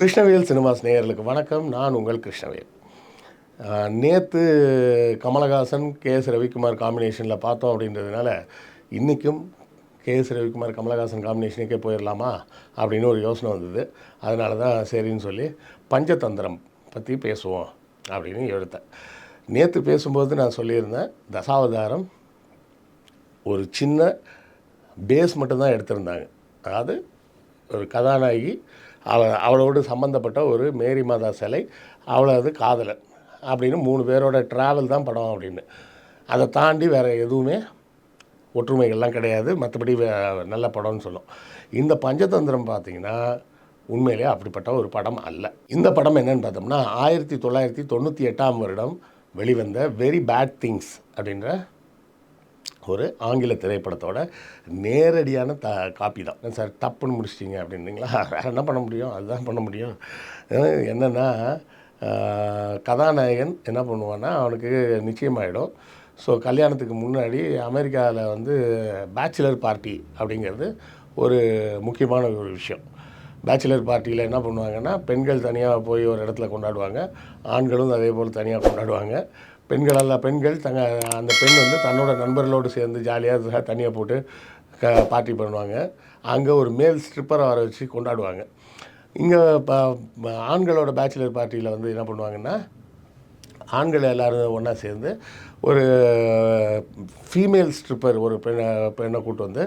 Krishnavel cinemas நேயர்களுக்கு வணக்கம். நான் உங்கள் கிருஷ்ணவேல். நேற்று கமலஹாசன் கே எஸ் ரவிக்குமார் காம்பினேஷனில் பார்த்தோம் அப்படின்றதுனால இன்றைக்கும் கே எஸ் ரவிக்குமார் கமலஹாசன் காம்பினேஷனுக்கே போயிடலாமா அப்படின்னு ஒரு யோசனை வந்தது. அதனால தான் சரின்னு சொல்லி பஞ்சதந்திரம் பற்றி பேசுவோம் அப்படின்னு எடுத்தேன். நேற்று பேசும்போது நான் சொல்லியிருந்தேன் தசாவதாரம் ஒரு சின்ன பேஸ் மட்டும்தான் எடுத்திருந்தாங்க. அதாவது ஒரு கதாநாயகி அவ அவளோடு சம்மந்தப்பட்ட ஒரு மேரி மாதா சிலை அவளது காதலன் அப்படின்னு மூணு பேரோட ட்ராவல் தான் படம் அப்படின்னு. அதை தாண்டி வேறு எதுவுமே ஒற்றுமைகள்லாம் கிடையாது. மற்றபடி வே- நல்ல படம்னு சொல்லும். இந்த பஞ்சதந்திரம் பார்த்தீங்கன்னா உண்மையிலே அப்படிப்பட்ட ஒரு படம் அல்ல. இந்த படம் என்னென்னு பார்த்தோம்னா ஆயிரத்தி தொள்ளாயிரத்தி தொண்ணூற்றி எட்டாம் வருடம் வெளிவந்த வெரி பேட் திங்ஸ் அப்படின்ற ஒரு ஆங்கில திரைப்படத்தோட நேரடியான த காப்பி தான். சார் தப்புன்னு முடிச்சிட்டிங்க அப்படின்னீங்களா வேறு என்ன பண்ண முடியும்? அதுதான் பண்ண முடியும். என்னென்னா கதாநாயகன் என்ன பண்ணுவான்னா அவனுக்கு நிச்சயமாயிடும். ஸோ கல்யாணத்துக்கு முன்னாடி அமெரிக்காவில் வந்து பேச்சுலர் பார்ட்டி அப்படிங்கிறது ஒரு முக்கியமான ஒரு விஷயம். பேச்சுலர் பார்ட்டியில் என்ன பண்ணுவாங்கன்னா பெண்கள் தனியாக போய் ஒரு இடத்துல கொண்டாடுவாங்க ஆண்களும் அதே போல் தனியாக கொண்டாடுவாங்க. பெண்கள் அல்ல பெண்கள் தங்க அந்த பெண் வந்து தன்னோட நண்பர்களோடு சேர்ந்து ஜாலியாக தனியாக போட்டு க பார்ட்டி பண்ணுவாங்க. அங்கே ஒரு மேல் ஸ்ட்ரிப்பரை வர வச்சு கொண்டாடுவாங்க. இங்கே ப ஆண்களோட பேச்சுலர் பார்ட்டியில் வந்து என்ன பண்ணுவாங்கன்னா ஆண்கள் எல்லோரும் ஒன்றா சேர்ந்து ஒரு ஃபீமேல் ஸ்ட்ரிப்பர் ஒரு பெண்ணை பெண்ணை கூட்டு வந்து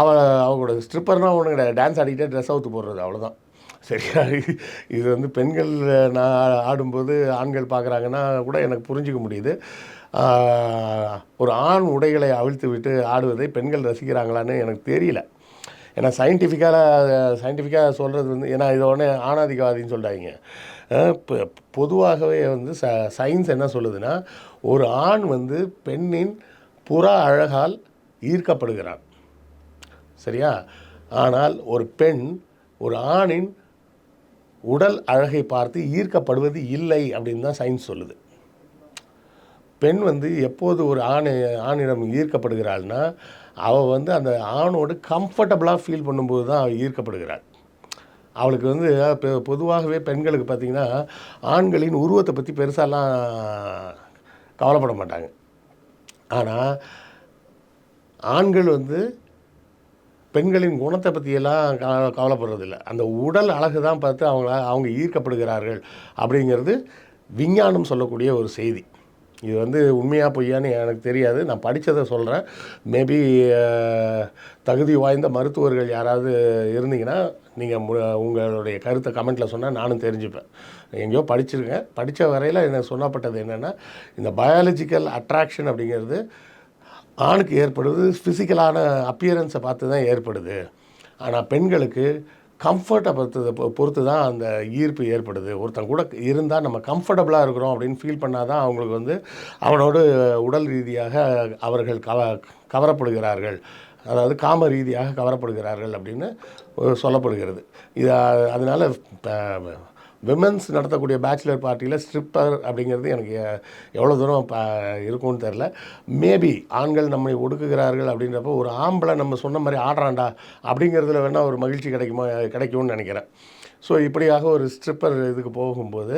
அவ அவங்களோட ஸ்ட்ரிப்பர்னால் ஒன்றும் கிடையாது. டான்ஸ் ஆடிக்கிட்டே ட்ரெஸ் அவுத்து போடுறது அவ்வளோதான் சரியா இது வந்து பெண்கள் நான் ஆடும்போது ஆண்கள் பார்க்குறாங்கன்னா கூட எனக்கு புரிஞ்சிக்க முடியுது. ஒரு ஆண் உடைகளை அவிழ்த்து விட்டு ஆடுவதை பெண்கள் ரசிக்கிறாங்களான்னு எனக்கு தெரியல. ஏன்னா சயின்டிஃபிக்காக சயின்டிஃபிக்காக சொல்கிறது வந்து ஏன்னா இதை உடனே ஆணாதிகவாதின்னு சொல்கிறாங்க இப்போ பொதுவாகவே வந்து ச சயின்ஸ் என்ன சொல்லுதுன்னா ஒரு ஆண் வந்து பெண்ணின் புற அழகால் ஈர்க்கப்படுகிறான். சரியா? ஆனால் ஒரு பெண் ஒரு ஆணின் உடல் அழகை பார்த்து ஈர்க்கப்படுவது இல்லை அப்படின்னு தான் சயின்ஸ் சொல்லுது. பெண் வந்து எப்போது ஒரு ஆண் ஆணிடம் ஈர்க்கப்படுகிறாள்னா அவள் வந்து அந்த ஆணோடு கம்ஃபர்டபுளாக ஃபீல் பண்ணும்போது தான் அவள் ஈர்க்கப்படுகிறாள். அவளுக்கு வந்து பெ- பொதுவாகவே பெண்களுக்கு பார்த்திங்கன்னா ஆண்களின் உருவத்தை பற்றி பெருசாலாம் கவலைப்பட மாட்டாங்க. ஆனால் ஆண்கள் வந்து பெண்களின் குணத்தை பற்றியெல்லாம் கவலைப்படுறதில்ல. அந்த உடல் அழகு தான் பார்த்து அவங்கள அவங்க ஈர்க்கப்படுகிறார்கள் அப்படிங்கிறது விஞ்ஞானம் சொல்லக்கூடிய ஒரு செய்தி. இது வந்து உண்மையாக பொய்யான்னு எனக்கு தெரியாது. நான் படித்ததை சொல்கிறேன் மேபி தகுதி வாய்ந்த மருத்துவர்கள் யாராவது இருந்தீங்கன்னா நீங்கள் மு உங்களுடைய கருத்தை கமெண்ட்டில் சொன்னால் நானும் தெரிஞ்சுப்பேன். எங்கேயோ படிச்சிருக்கேன். படித்த வரையில் எனக்கு சொல்லப்பட்டது என்னென்னா இந்த பயாலஜிக்கல் அட்ராக்ஷன் அப்படிங்கிறது ஆணுக்கு ஏற்படுவது ஃபிசிக்கலான அப்பியரன்ஸை பார்த்து தான் ஏற்படுது. ஆனால் பெண்களுக்கு கம்ஃபர்ட்டை பொறுத்து பொ- பொறுத்து தான் அந்த ஈர்ப்பு ஏற்படுது. ஒருத்தன் கூட இருந்தால் நம்ம கம்ஃபர்டபுளாக இருக்கிறோம் அப்படின்னு ஃபீல் பண்ணால் தான் அவங்களுக்கு வந்து அவனோடு உடல் ரீதியாக அவர்கள் கவ கவரப்படுகிறார்கள். அதாவது காம ரீதியாக கவரப்படுகிறார்கள் அப்படின்னு சொல்லப்படுகிறது. இது அதனால் இப்போ விமன்ஸ் நடத்தக்கூடிய பேச்சுலர் பார்ட்டியில் ஸ்ட்ரிப்பர் அப்படிங்கிறது எனக்கு எவ்வளோ தூரம் ப இருக்கும்னு தெரில மேபி ஆண்கள் நம்மை ஒடுக்குகிறார்கள் அப்படின்றப்போ ஒரு ஆம்பளை நம்ம சொன்ன மாதிரி ஆடுறான்டா அப்படிங்கிறதுல வேணால் ஒரு மகிழ்ச்சி கிடைக்குமா கிடைக்கும்னு நினைக்கிறேன். ஸோ இப்படியாக ஒரு ஸ்ட்ரிப்பர் இதுக்கு போகும்போது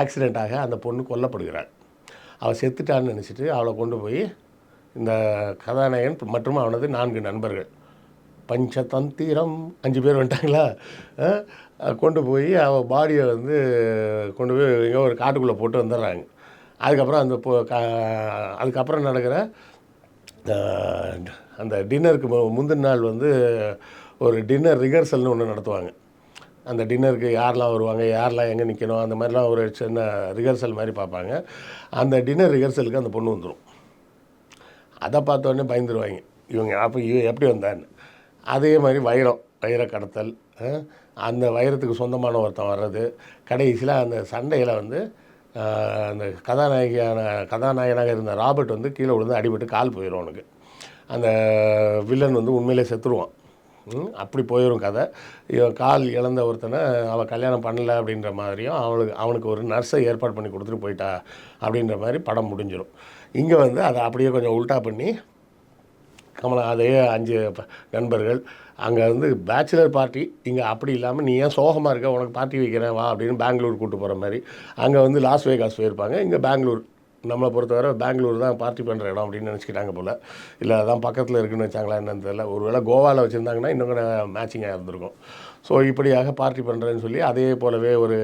ஆக்சிடெண்ட்டாக அந்த பொண்ணு கொல்லப்படுகிறாள். அவள் செத்துட்டான்னு நினச்சிட்டு அவளை கொண்டு போய் இந்த கதாநாயகன் மற்றும் அவனது நான்கு நண்பர்கள். பஞ்சதந்திரம். அஞ்சு பேர் வந்துட்டாங்களா? கொண்டு போய் அவள் பாடியை வந்து கொண்டு போய் எங்கேயோ ஒரு காட்டுக்குள்ளே போட்டு வந்துடுறாங்க. அதுக்கப்புறம் அந்த பொ- அதுக்கப்புறம் நடக்கிற அந்த டின்னருக்கு மு- முந்தின நாள் வந்து ஒரு டின்னர் ரிஹர்சல்னு ஒன்று நடத்துவாங்க. அந்த டின்னருக்கு யாரெல்லாம் வருவாங்க யாரெல்லாம் எங்கே நிற்கணும் அந்த மாதிரிலாம் ஒரு சின்ன ரிஹர்சல் மாதிரி பார்ப்பாங்க. அந்த டின்னர் ரிஹர்சலுக்கு அந்த பொண்ணு வந்துடும். அதை பார்த்தோன்னே பயந்துருவாங்க. இவங்க அப்போ இவ எப்படி வந்தான்னு. அதே மாதிரி வைரம் வைர கடத்தல் அந்த வைரத்துக்கு சொந்தமான ஒருத்தன் வர்றது. கடைசியில் அந்த சண்டையில் வந்து அந்த கதாநாயகியான கதாநாயகனாக இருந்த ராபர்ட் வந்து கீழே விழுந்து அடிபட்டு கால் போயிடும் அவனுக்கு. அந்த வில்லன் வந்து உண்மையிலே செத்துருவான். அப்படி போயிடும் கதை. இவன் கால் இழந்த ஒருத்தனை அவள் கல்யாணம் பண்ணலை அப்படின்ற மாதிரியும் அவளுக்கு அவனுக்கு ஒரு நர்ஸை ஏற்பாடு பண்ணி கொடுத்துட்டு போயிட்டா அப்படின்ற மாதிரி படம் முடிஞ்சிடும் இங்கே வந்து அதை அப்படியே கொஞ்சம் உல்டா பண்ணி கமலா அதே அஞ்சு ப- நண்பர்கள் அங்கே வந்து பேச்சுலர் பார்ட்டி இங்கே அப்படி இல்லாமல் நீ ஏன் சோகமாக இருக்க? உனக்கு பார்ட்டி வைக்கிறேன் வா அப்படின்னு பெங்களூர் கூப்பிட்டு போகிற மாதிரி. அங்கே வந்து லாஸ் வேகாஸ் போயிருப்பாங்க. இங்கே பெங்களூர் நம்மளை பொறுத்தவரை பெங்களூர் தான் பார்ட்டி பண்ணுற இடம் அப்படின்னு நினச்சிக்கிட்டாங்க போல். இல்லை அதான் பக்கத்தில் இருக்குன்னு வச்சாங்களா என்னன்னு தெரியல. ஒருவேளை கோவாவில் வச்சுருந்தாங்கன்னா இன்னும் கூட மேட்சிங்காக இருந்திருக்கும். ஸோ இப்படியாக பார்ட்டி பண்ணுறேன்னு சொல்லி அதே போலவே ஒரு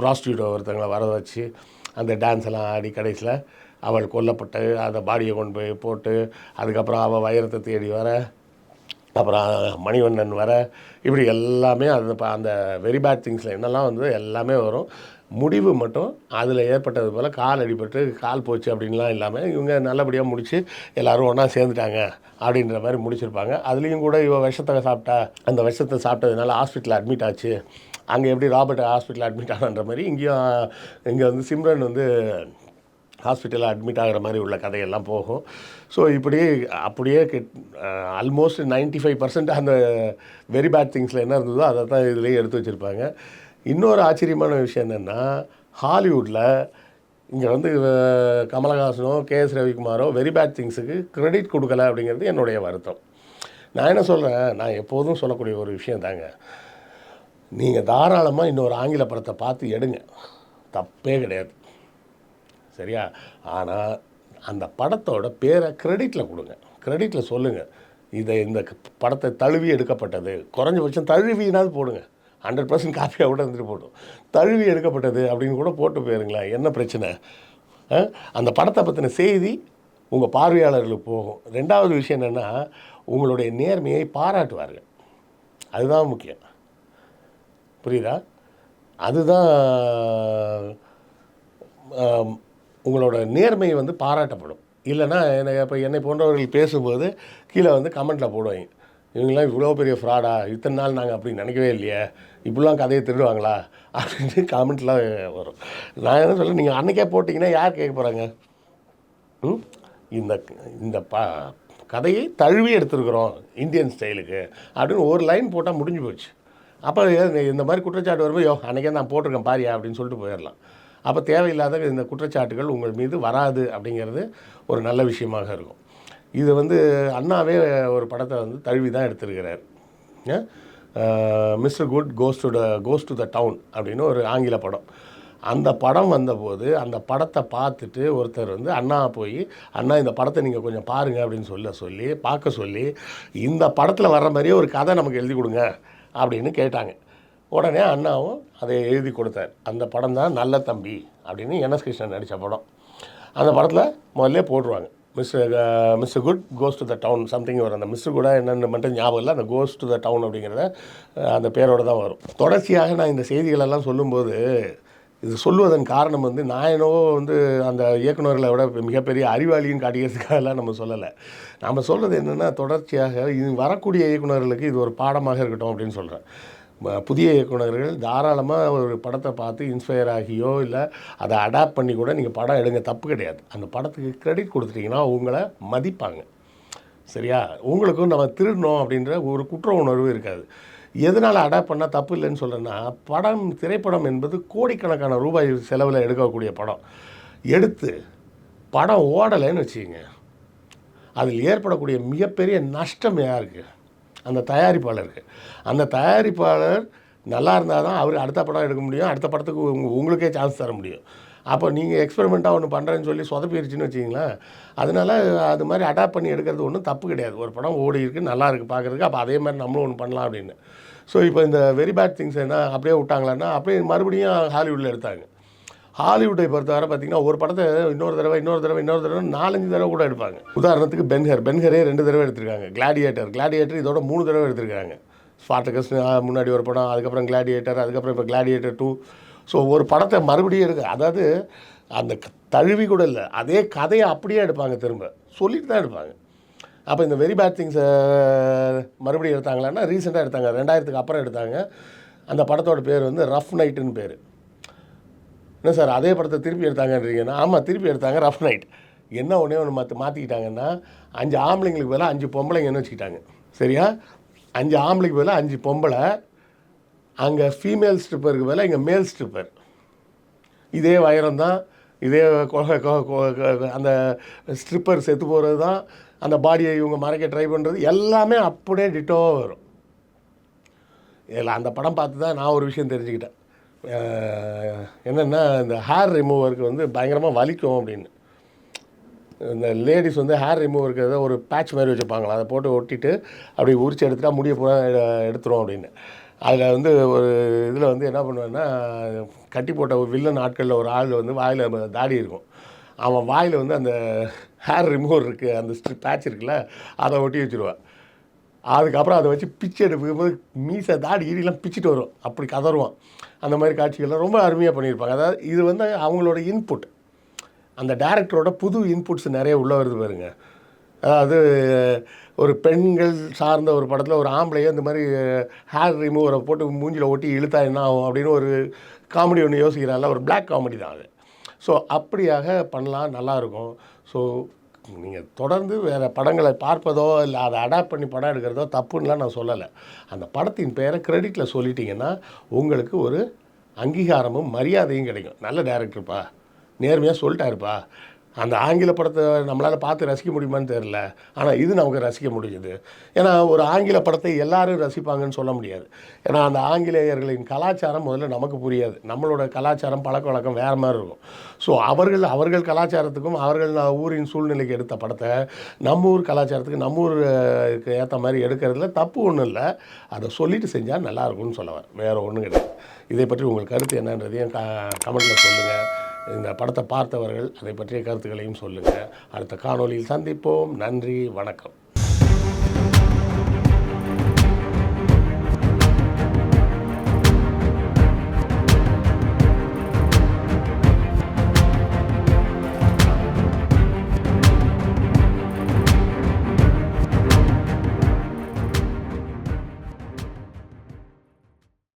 ப்ராஸ்டியூட்டை ஒருத்தங்களை வர வச்சு அந்த டான்ஸ் எல்லாம் ஆடி கடைசியில் அவள் கொல்லப்பட்டு அந்த பாடியை கொண்டு போய் போட்டு அதுக்கப்புறம் அவள் வைரத்தை தேடி வர அப்புறம் மணிவண்ணன் வர இப்படி எல்லாமே அந்த ப- அந்த வெரி பேட் திங்ஸில் என்னெல்லாம் வந்து எல்லாமே வரும். முடிவு மட்டும் அதில் ஏற்பட்டது போல் கால் அடிபட்டு கால் போச்சு அப்படின்லாம் இல்லாமல் இவங்க நல்லபடியாக முடித்து எல்லோரும் ஒன்றா சேர்ந்துட்டாங்க அப்படின்ற மாதிரி முடிச்சிருப்பாங்க. அதுலேயும் கூட இவ விஷத்தை சாப்பிட்டா அந்த விஷத்தை சாப்பிட்டதுனால ஹாஸ்பிட்டலில் அட்மிட் ஆச்சு. அங்கே எப்படி ராபர்ட் ஹாஸ்பிட்டலில் அட்மிட் ஆனன்ற மாதிரி இங்கேயும் இங்கே வந்து சிம்ரன் வந்து ஹாஸ்பிட்டலில் அட்மிட் ஆகிற மாதிரி உள்ள கதையெல்லாம் போகும். ஸோ இப்படி அப்படியே ஆல்மோஸ்ட் 95% ஃபைவ் பர்சன்ட் அந்த வெரி பேட் திங்ஸில் என்ன இருந்ததோ அதை தான் இதுலேயே எடுத்து வச்சுருப்பாங்க. இன்னொரு ஆச்சரியமான விஷயம் என்னென்னா ஹாலிவுட்டில் இங்கே வந்து கமலஹாசனோ கே எஸ் ரவிக்குமாரோ வெரி பேட் திங்ஸுக்கு க்ரெடிட் கொடுக்கல அப்படிங்கிறது என்னுடைய வருத்தம். நான் என்ன சொல்கிறேன் நான் எப்போதும் சொல்லக்கூடிய ஒரு விஷயம் தாங்க. நீங்கள் தாராளமாக இன்னொரு ஆங்கில படத்தை பார்த்து எடுங்க. தப்பே கிடையாது. சரியா? ஆனால் அந்த படத்தோட பேரை கிரெடிட்டில் கொடுங்க. கிரெடிட்டில் சொல்லுங்கள் இதை இந்த படத்தை தழுவி எடுக்கப்பட்டது. குறைஞ்சபட்சம் தழுவினாவது போடுங்க. ஹண்ட்ரட் பர்சன்ட் காப்பியாக கூட இருந்துட்டு போட்டோம். தழுவி எடுக்கப்பட்டது அப்படின்னு கூட போட்டு போயிருங்களேன். என்ன பிரச்சனை? ஆ? அந்த படத்தை பற்றின செய்தி உங்கள் பார்வையாளர்களுக்கு போகும். ரெண்டாவது விஷயம் என்னென்னா உங்களுடைய நேர்மையை பாராட்டுவார்கள். அதுதான் முக்கியம். புரியுதா? அதுதான் உங்களோட நேர்மை வந்து பாராட்டப்படும். இல்லைன்னா என்னை இப்போ என்னை போன்றவர்கள் பேசும்போது கீழே வந்து கமெண்ட்டில் போடுவாங்க. இவங்கெல்லாம் இவ்வளோ பெரிய ஃப்ராடா இத்தனை நாள் நாங்கள் அப்படி நினைக்கவே இல்லையே. இப்படிலாம் கதையை திருடுவாங்களா? அப்படின்னு கமெண்ட்லாம் வரும். நான் என்ன சொல்ல நீங்கள் அன்றைக்கே போட்டிங்கன்னா யார் கேட்க போகிறாங்க ம்? இந்த இந்த ப கதையை தழுவி எடுத்துருக்குறோம் இந்தியன் ஸ்டைலுக்கு அப்படின்னு ஒரு லைன் போட்டால் முடிஞ்சு போச்சு. அப்போ இந்த மாதிரி குற்றச்சாட்டு வரும்போது யோ அன்றைக்கே நான் போட்டிருக்கேன் பாரியா? அப்படின்னு சொல்லிட்டு போயிடலாம். அப்போ தேவையில்லாத இந்த குற்றச்சாட்டுகள் உங்கள் மீது வராது அப்படிங்கிறது ஒரு நல்ல விஷயமாக இருக்கும். இது வந்து அண்ணாவே ஒரு படத்தை வந்து தழுவி தான் எடுத்திருக்கிறார். Mister good goes to the goes to the town அப்படின்னு ஒரு ஆங்கில படம். அந்த படம் வந்தபோது அந்த படத்தை பார்த்துட்டு ஒருத்தர் வந்து அண்ணா போய் அண்ணா இந்த படத்தை நீங்கள் கொஞ்சம் பாருங்கள் அப்படின்னு சொல்ல சொல்லி பார்க்க சொல்லி இந்த படத்தில் வர்ற மாதிரியே ஒரு கதை நமக்கு எழுதி கொடுங்க அப்படின்னு கேட்டாங்க. உடனே அண்ணாவும் அதை எழுதி கொடுத்தார். அந்த படம் தான் நல்ல தம்பி அப்படின்னு என்எஸ் கிருஷ்ணன் நடித்த படம். அந்த படத்தில் முதல்ல போட்டுருவாங்க. Mister mister good goes to the town something வரும். அந்த மிஸ்டர் கூட என்னென்னு மட்டும் ஞாபகம் இல்லை. அந்த கோஸ் டு த டவுன் அப்படிங்கிறத அந்த பேரோடு தான் வரும். தொடர்ச்சியாக நான் இந்த செய்திகளெல்லாம் சொல்லும்போது இது சொல்லுவதன் காரணம் வந்து நான் என்னவோ வந்து அந்த இயக்குனர்களை விட மிகப்பெரிய அறிவாளியும் காட்டிக்கிறதுக்காகலாம் நம்ம சொல்லலை. நம்ம சொல்கிறது என்னென்னா தொடர்ச்சியாக இது வரக்கூடிய இயக்குனர்களுக்கு இது ஒரு பாடமாக இருக்கட்டும் அப்படின்னு சொல்கிறேன் புதிய இயக்குநர்கள் தாராளமாக ஒரு படத்தை பார்த்து இன்ஸ்பயர் ஆகியோ இல்லை அதை அடாப்ட் பண்ணி கூட நீங்கள் படம் எடுங்க. தப்பு கிடையாது. அந்த படத்துக்கு கிரெடிட் கொடுத்துட்டிங்கன்னா உங்களை மதிப்பாங்க. சரியா? உங்களுக்கும் நம்ம திருடணும் அப்படின்ற ஒரு குற்ற உணர்வு இருக்காது. எதனால் அடாப்ட் பண்ணால் தப்பு இல்லைன்னு சொல்கிறேன்னா படம் திரைப்படம் என்பது கோடிக்கணக்கான ரூபாய் செலவில் எடுக்கக்கூடிய படம். எடுத்து படம் ஓடலைன்னு வச்சுக்கோங்க. அதில் ஏற்படக்கூடிய மிகப்பெரிய நஷ்டம் யாருக்கு? அந்த தயாரிப்பாளருக்கு. அந்த தயாரிப்பாளர் நல்லா இருந்தால் தான் அவர் அடுத்த படம் எடுக்க முடியும். அடுத்த படத்துக்கு உங்க- உங்களுக்கே சான்ஸ் தர முடியும். அப்போ நீங்கள் எக்ஸ்பெரிமெண்ட்டாக ஒன்று பண்ணுறேன்னு சொல்லி சொதப்பிடுச்சுன்னு வச்சிங்களேன் அதனால அது மாதிரி அடாப்ட் பண்ணி எடுக்கிறது ஒன்றும் தப்பு கிடையாது. ஒரு படம் ஓடி இருக்கு நல்லா இருக்குது பார்க்குறதுக்கு அப்போ அதே மாதிரி நம்மளும் ஒன்று பண்ணலாம் அப்படின்னு. ஸோ இப்போ இந்த வெரி பேட் திங்ஸ் என்ன அப்படியே விட்டாங்களான்னா அப்படியே மறுபடியும் ஹாலிவுட்டில் எடுத்தாங்க. ஹாலிவுட்டை பொறுத்தவரை பார்த்தீங்கன்னா ஒரு படத்தை இன்னொரு தடவை இன்னொரு தடவை இன்னொரு தடவை நாலஞ்சு தடவை கூட எடுப்பாங்க. உதாரணத்துக்கு பென்ஹர் பென்ஹரே ரெண்டு தடவை எடுத்திருக்காங்க. கிளாடியேட்டர் கிளாடியேட்டர் இதோட மூணு தடவை எடுத்திருக்காங்க. ஸ்பாட்டகஸ் முன்னாடி ஒரு படம் அதுக்கப்புறம் கிளாடியேட்டர் அதுக்கப்புறம் இப்போ கிளாடியேட்டர் டூ ஸோ ஒரு படத்தை மறுபடியும் இருக்குது அதாவது அந்த தழுவி கூட இல்லை அதே கதையை அப்படியே எடுப்பாங்க திரும்ப. சொல்லிட்டு தான் எடுப்பாங்க. அப்போ இந்த வெரி பேட் திங்ஸை மறுபடியும் எடுத்தாங்களான்னா ரீசெண்டாக எடுத்தாங்க. ரெண்டாயிரத்துக்கு அப்புறம் எடுத்தாங்க. அந்த படத்தோட பேர் வந்து ரஃப் நைட்டுன்னு பேர். என்ன சார் அதே படத்தை திருப்பி எடுத்தாங்கன்றீங்கன்னா ஆமாம் திருப்பி எடுத்தாங்க ரஃப் நைட் என்ன ஒன்றே ஒன்று மாற்ற மாற்றிக்கிட்டாங்கன்னா அஞ்சு ஆம்பளைங்களுக்கு பதிலாக அஞ்சு பொம்பளைங்கன்னு வச்சுக்கிட்டாங்க. சரியா? அஞ்சு ஆம்பளைக்கு பதிலாக அஞ்சு பொம்பளை அங்கே ஃபீமேல் ஸ்ட்ரிப்பருக்கு பதிலாக இங்கே மேல் ஸ்ட்ரிப்பர் இதே வைரம் தான் இதே அந்த ஸ்ட்ரிப்பர் செத்து போகிறது தான் அந்த பாடியை இவங்க மறைக்க ட்ரை பண்ணுறது எல்லாமே அப்படியே டிட்டோவாக வரும். இதில் அந்த படம் பார்த்து தான் நான் ஒரு விஷயம் தெரிஞ்சுக்கிட்டேன். என்னென்னா இந்த ஹேர் ரிமூவருக்கு வந்து பயங்கரமாக வலிக்கும் அப்படின்னு. இந்த லேடிஸ் வந்து ஹேர் ரிமூவருக்கு ஏதோ ஒரு பேட்ச் மாதிரி வச்சுப்பாங்களா? அதை போட்டு ஒட்டிட்டு அப்படி உரிச்சு எடுத்துட்டா முடிய பூரா எடுத்துரும் அப்படின்னு. அதில் வந்து ஒரு இதில் வந்து என்ன பண்ணுவேன்னா கட்டி போட்ட ஒரு வில்லன் ஆட்களில் ஒரு ஆள் வந்து வாயில் தாடி இருக்கும். அவன் வாயில் வந்து அந்த ஹேர் ரிமூவர் இருக்குது அந்த ஸ்ட்ரி பேட்ச் இருக்குல்ல அதை ஒட்டி வச்சுருவான் அதுக்கப்புறம் அதை வச்சு பிச்சு எடுக்கும்போது மீசை தாடி ஈடிலாம் பிச்சுட்டு வரும். அப்படி கதருவோம் அந்த மாதிரி காட்சிகள்லாம் ரொம்ப அருமையாக பண்ணியிருப்பாங்க. அதாவது இது வந்து அவங்களோட இன்புட் அந்த டேரக்டரோட புது இன்புட்ஸ் நிறைய உள்ள வருது பாருங்க. அதாவது ஒரு பெண்கள் சார்ந்த ஒரு படத்தில் ஒரு ஆம்பளையே இந்த மாதிரி ஹேர் ரிமூவரை போட்டு மூஞ்சில் ஒட்டி இழுத்தா என்ன ஆகும் அப்படின்னு ஒரு காமெடி ஒன்று யோசிக்கிறான்ல ஒரு பிளாக் காமெடி தான் அது. ஸோ அப்படியாக பண்ணலாம். நல்லாயிருக்கும் ஸோ நீங்கள் தொடர்ந்து வேறு படங்களை பார்ப்பதோ இல்லை அதை அடாப்ட் பண்ணி படம் எடுக்கிறதோ தப்புன்னெலாம் நான் சொல்லலை. அந்த படத்தின் பெயரை கிரெடிட்டில் சொல்லிட்டீங்கன்னா உங்களுக்கு ஒரு அங்கீகாரமும் மரியாதையும் கிடைக்கும். நல்ல டேரக்டர்ப்பா நேர்மையாக சொல்லிட்டாருப்பா. அந்த ஆங்கில படத்தை நம்மளால் பார்த்து ரசிக்க முடியுமான்னு தெரில ஆனால் இது நமக்கு ரசிக்க முடியுது. ஏன்னா ஒரு ஆங்கில படத்தை எல்லாரும் ரசிப்பாங்கன்னு சொல்ல முடியாது. ஏன்னா அந்த ஆங்கிலேயர்களின் கலாச்சாரம் முதல்ல நமக்கு புரியாது. நம்மளோட கலாச்சாரம் பழக்க வழக்கம் வேறு மாதிரி இருக்கும். ஸோ அவர்கள் அவர்கள் கலாச்சாரத்துக்கும் அவர்கள் ஊரின் சூழ்நிலைக்கு எடுத்த படத்தை நம்ம ஊர் கலாச்சாரத்துக்கு நம்ம ஊருக்கு ஏற்ற மாதிரி எடுக்கிறதுல தப்பு ஒன்றும் இல்லை. அதை சொல்லிட்டு செஞ்சால் நல்லா இருக்கும்னு சொல்லுவேன். வேறு ஒன்றும் கிடையாது. இதை பற்றி உங்கள் கருத்து என்னன்றதையும் க கமெண்ட்டில் சொல்லுங்கள் இந்த படத்தை பார்த்தவர்கள் அதை பற்றிய கருத்துக்களையும் சொல்லுங்கள் அடுத்த காணொளியில் சந்திப்போம். நன்றி வணக்கம்.